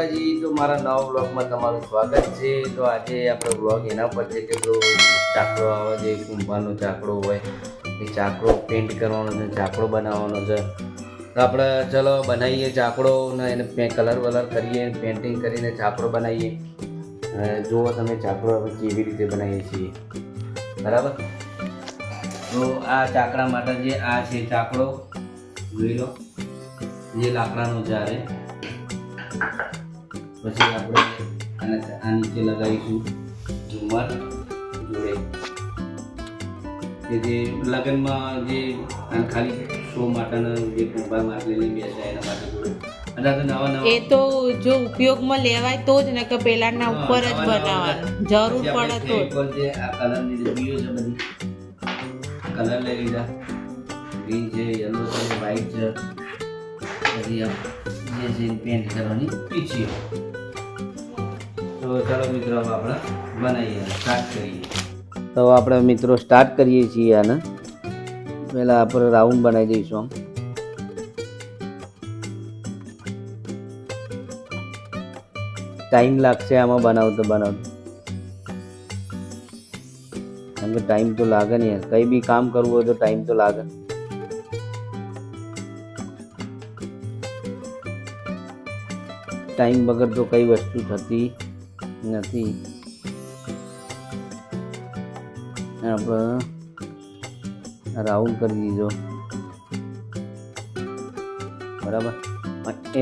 માતાજી, તો મારા નવા બ્લોગમાં તમારું સ્વાગત છે. તો આજે આપણો બ્લોગ એના પર છે કે જો ચાકડો આવે જે કુંભારનો ચાકડો હોય, એ ચાકડો પેન્ટ કરવાનો છે, ચાકડો બનાવવાનો છે. તો આપણે ચલો બનાવીએ ચાકડો ને એને કલર વલર કરીએ પેન્ટિંગ કરીને ચાકડો બનાવીએ. જુઓ તમે ચાકડો આપણે કેવી રીતે બનાવીએ છીએ. બરાબર? તો આ ચાકડા માટે જે આ છે ચાકડો. જોઈ લો. જે લાકડાનો જારે પછી આપણે આને આ નીચે લગાવીશું ઝુમર જોડે. કે જે લગ્નમાં જે ખાલી શો માટેના જે કુંભાર માટે બેસાય એના માટે જોડે. એ તો જો ઉપયોગમાં લેવાય તો જ ને કે પેલાના ઉપર જ નવા નવા બનાવવાનું જરૂર પડે તો આ છે બધી કલર લઈ લીધા. ગ્રીન છે યલો છે વ્હાઈટ છે. આ જે છે પેન્ટ કરવાની પીછી તો ચાલો મિત્રો આપણે બનાવીએ સ્ટાર્ટ કરીએ. તો આપણે મિત્રો સ્ટાર્ટ કરીએ છીએ આને. પહેલાં આપણે રાઉન્ડ બનાવી દઈશું આમ. ટાઈમ લાગશે આમાં બનાવતો બનાવતો. કારણ કે ટાઈમ તો લાગે ને યાર. કંઈ બી કામ કરવું હોય તો ટાઈમ તો લાગે. ટાઈમ વગર તો કઈ વસ્તુ થતી નથી. આપણે રાઉન્ડ કરી દીધો. બરાબર?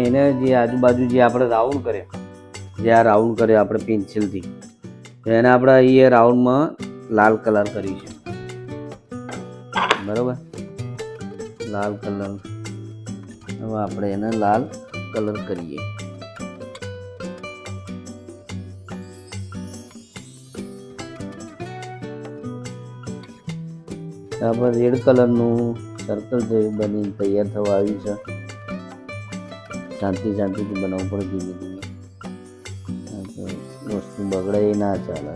એને જે આજુબાજુ જે આપણે રાઉન્ડ કર્યો, જે આ રાઉન્ડ કર્યો આપણે પેન્સિલથી એને આપણે અહીંયા રાઉન્ડમાં લાલ કલર કરી છે બરાબર? લાલ કલર. હવે આપણે એને લાલ કલર કરીએ. આપણે રેડ કલરનું સર્કલ જેવું બનીને તૈયાર થવા આવ્યું છે. શાંતિ શાંતિથી બનાવવું પડે ધીમે ધીમે. વસ્તુ બગડે એ ના ચાલે.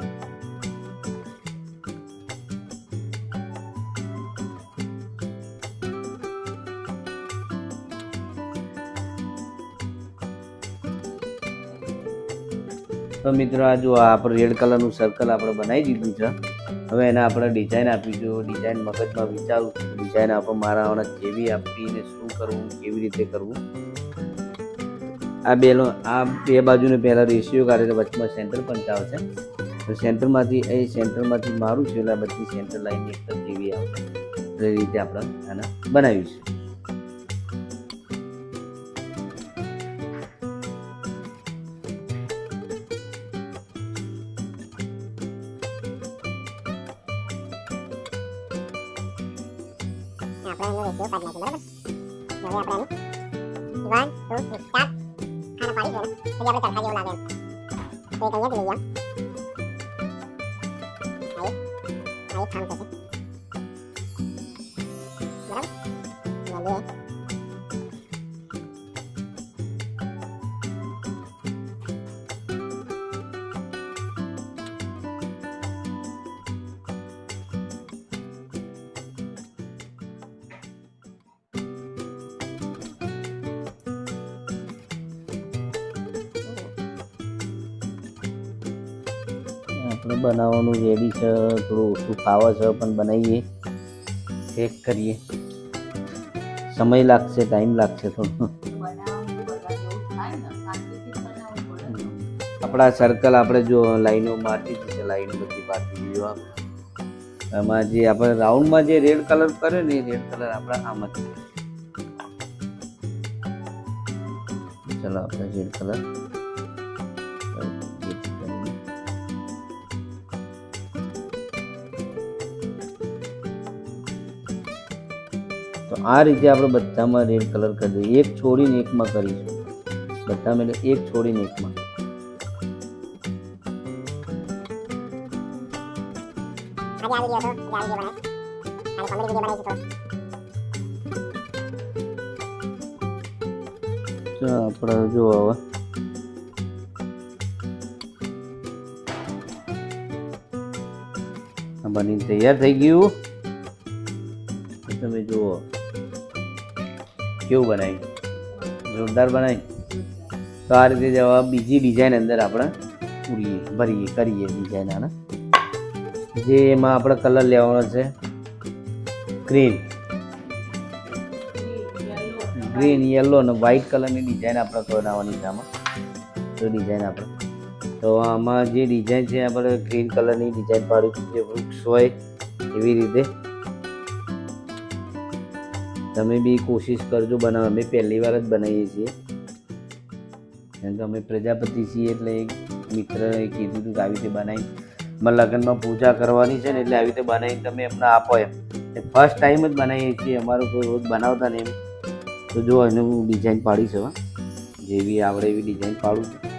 તો મિત્રો, આ જો આ રેડ કલરનું સર્કલ આપણે બનાવી દીધું છે. હવે એને આપણે ડિઝાઇન આપીશું ડિઝાઇન મગજમાં વિચારું ડિઝાઇન આપણે મારા કેવી આપવી ને શું કરવું, કેવી રીતે કરવું. આ બેનો આ બે બાજુને પહેલાં રેશિયો કાઢે તો વચમાં સેન્ટર પણ આવશે તો સેન્ટરમાંથી એ સેન્ટરમાંથી મારું છે એટલે બધી સેન્ટર લાઈન એક જેવી આવશે એ રીતે આપણે આને બનાવીશું આપણે એનો રેશિયો કાઢી નાખીએ બરાબર હવે આપણે એનું વન ટુ સ્ટાર્ટ ખાના પાડી છે પછી આપણે ચરખા જેવું લાગે એમ તો એક અહીંયાથી લઈ જાઓ આ એક આ એક કામ થશે આપણે બનાવવાનું રેડી છે, થોડું ઓછું ફાવે છે, પણ બનાવીએ. ચેક કરીએ. સમય લાગશે ટાઈમ લાગશે થોડો. આપણા સર્કલ આપણે જો લાઈનો મારતી છે, લાઈન બધી દીધો આપણે એમાં જે આપણે રાઉન્ડમાં જે રેડ કલર કર્યો ને, એ રેડ કલર આપણે આમ જ ચલો, આપણે રેડ કલર આ રીતે આપણે બધામાં રેડ કલર કરી દઈએ. એક છોડીને એકમાં કરીશું. બધામાં એટલે એક છોડીને એકમાં. આપણે જો હવે આ તૈયાર થઈ ગયું. કેવું બનાવ્યું જોરદાર બનાવી તો આ રીતે જવા બીજી ડિઝાઇન અંદર આપણે પૂરીએ ભરીએ, કરીએ ડિઝાઇન આને. જે એમાં આપણે કલર લેવાનો છે ગ્રીન ગ્રીન યલો અને વ્હાઇટ કલરની ડિઝાઇન આપણે બનાવવાની છે આમાં. તો ડિઝાઇન આપણે. તો આમાં જે ડિઝાઇન છે, આપણે ગ્રીન કલરની ડિઝાઇન પાડ્યું જે વૃક્ષ હોય એવી રીતે તમે બી કોશિશ કરજો, બનાવ. અમે પહેલી વાર જ બનાવીએ છીએ. કારણ કે અમે પ્રજાપતિ છીએ એટલે એક મિત્રએ કીધું હતું કે આવી રીતે બનાવી મારા લગ્નમાં પૂજા કરવાની છે ને એટલે આવી રીતે બનાવીને તમે એમને આપો એમ. ફર્સ્ટ ટાઈમ જ બનાવીએ છીએ. અમારું કોઈ રોજ બનાવતા નહીં એમ. તો જો એનું હું ડિઝાઇન પાડીશ હવે. જેવી આવડે એવી ડિઝાઇન પાડું છું.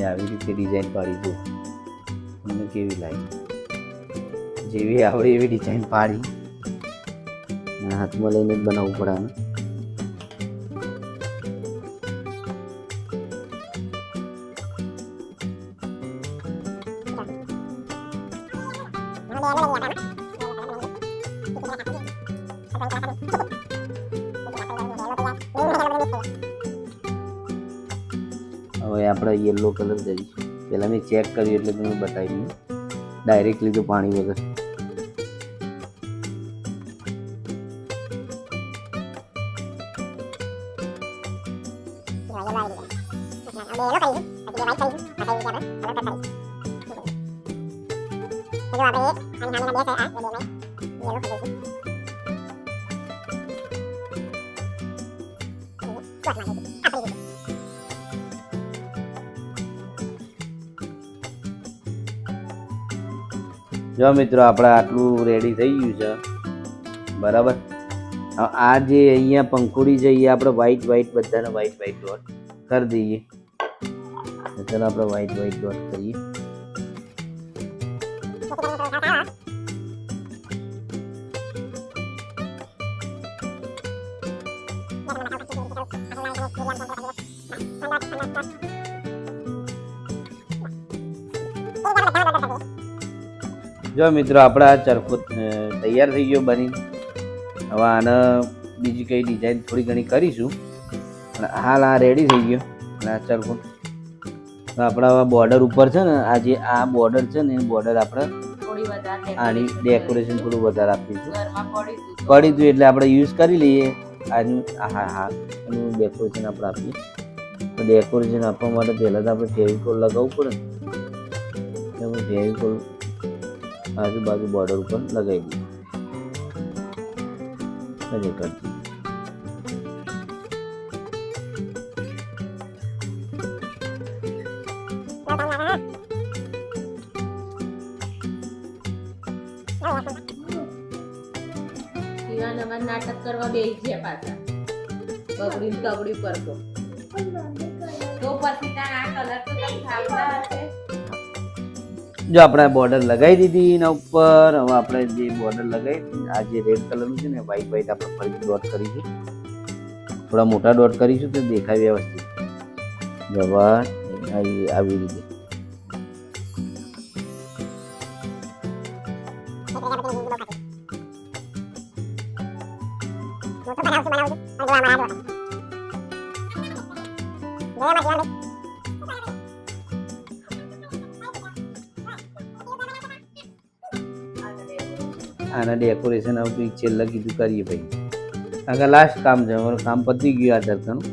મેં આવી રીતે ડિઝાઇન પાડી દઉં તમને કેવી લાગી? જેવી આવડે એવી ડિઝાઇન પાડી. હાથમાં લઈને જ બનાવવું પડે આને. હવે આપણે યલો કલર કરીશું પહેલાં મેં ચેક કર્યું એટલે તમે બતાવી દઉં. ડાયરેક્ટલી તો પાણી વગર. જો મિત્રો, આપણે આટલું રેડી થઈ ગયું છે. બરાબર? આ જે અહીંયા પંખુડી છે, એ આપણે વ્હાઈટ વ્હાઈટ બધાને વ્હાઈટ વ્હાઈટ ડોટ કરી દઈએ. ચાલો આપણે વ્હાઈટ વ્હાઈટ ડોટ કરીએ. જો મિત્રો આપણે આ ચરખો તૈયાર થઈ ગયો બની. હવે આને બીજી કઈ ડિઝાઇન થોડી ઘણી કરીશું. અને હાલ આ રેડી થઈ ગયો અને આ ચરખો તો આપણે બોર્ડર ઉપર છે ને આ જે આ બોર્ડર છે ને એ બોર્ડર આપણે આની ડેકોરેશન થોડું વધારે આપીશું. ઘરમાં પડી હતું એટલે આપણે યુઝ કરી લઈએ. આનું હા હા એનું ડેકોરેશન આપણે આપીએ. તો ડેકોરેશન આપવા માટે પહેલાં તો આપણે ફેવિકોલ લગાવવું પડે. ને ફેવિકોલ આજુબાજુ બોર્ડર ઉપર લગાવી દઈએ નજર કરી દઈએ શિવાન અમારે નાટક કરવા બેસી ગયા પાછા બગડી તગડી પર તો તો પછી તાર આ કલર તો તને ફાવતા હશે જો આપણે બોર્ડર લગાવી દીધી એના ઉપર, હવે આપણે જે બોર્ડર લગાવી આ જે રેડ કલરનું છે ને વ્હાઈટ વ્હાઈટ આપણે ફરીથી ડોટ કરીશું. થોડા મોટા ડોટ કરીશું તો દેખાય વ્યવસ્થિત. આવી રીતે. આના ડેકોરેશન આવતું ઈ છેલ્લે કીધું કરીએ ભાઈ. આગળ લાસ્ટ કામ છે, અમારું કામ પતી ગયું આ ચરખાનું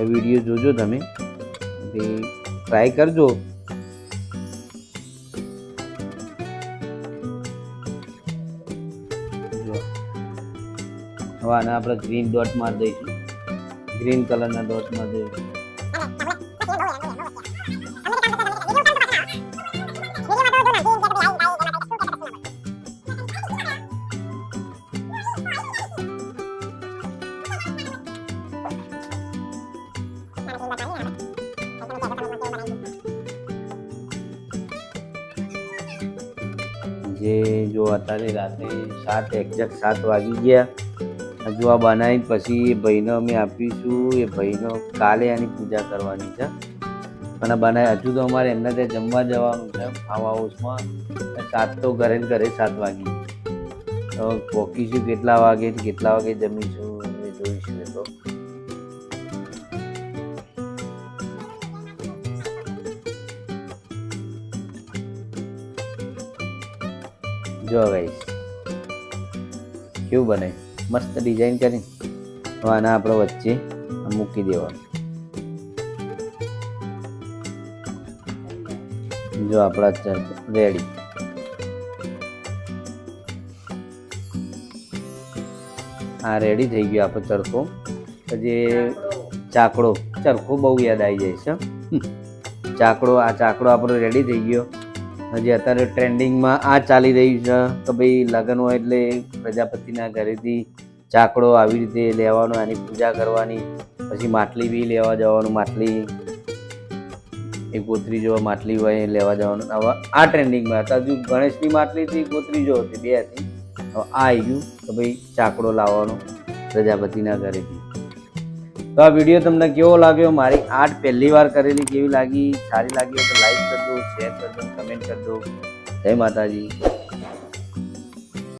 એ વીડિયો જોજો તમે. ટ્રાય કરજો. હવે આને આપણે ગ્રીન ડોટ મારી દઈશું. ગ્રીન કલરના ડોટ મારી દઈશું. અત્યારે રાતે સાત એક્ઝેક્ટ સાત વાગી ગયા. હજુ આ બનાવી પછી એ ભાઈને અમે આપીશું. એ ભાઈનો કાલે આની પૂજા કરવાની છે. અને બનાવી હજુ તો અમારે એમના ત્યાં જમવા જવાનું છે ફાર્મ હાઉસમાં સાત તો ઘરે ને ઘરે સાત વાગી તો પહોંચીશું કેટલા વાગે કેટલા વાગે જમીશું એ જોઈશું એ તો. જો ગાઈસ કેવું બને? મસ્ત ડિઝાઇન કરી. હવે આના આપણે વચ્ચે મૂકી દેવાનું. જો આપણા રેડી આ રેડી થઈ ગયો આપણો ચરખો. પછી ચાકડો, ચરખો બહુ યાદ આવી જાય છે. ચાકડો, આ ચાકડો આપણો રેડી થઈ ગયો. હજી અત્યારે ટ્રેન્ડિંગમાં આ ચાલી રહ્યું છે. કે ભાઈ, લગ્ન હોય એટલે પ્રજાપતિના ઘરેથી ચાકડો આવી રીતે લેવાનો આની પૂજા કરવાની, પછી માટલી બી લેવા જવાનું, માટલી એ ગોત્રી જો માટલી હોય લેવા જવાનું. હવે આ ટ્રેન્ડિંગમાં હતા. હજુ ગણેશની માટલી હતી ગોત્રી જો હતી, બે હતી. હવે આ આવી ગયું. કે ભાઈ ચાકડો લાવવાનો પ્રજાપતિના ઘરેથી. તો આ વીડિયો તમને કેવો લાગ્યો? મારી આર્ટ પહેલી વાર કરેલી કેવી લાગી? સારી લાગી તો લાઈક કરજો શેર કરજો કમેન્ટ કરજો. જય માતાજી.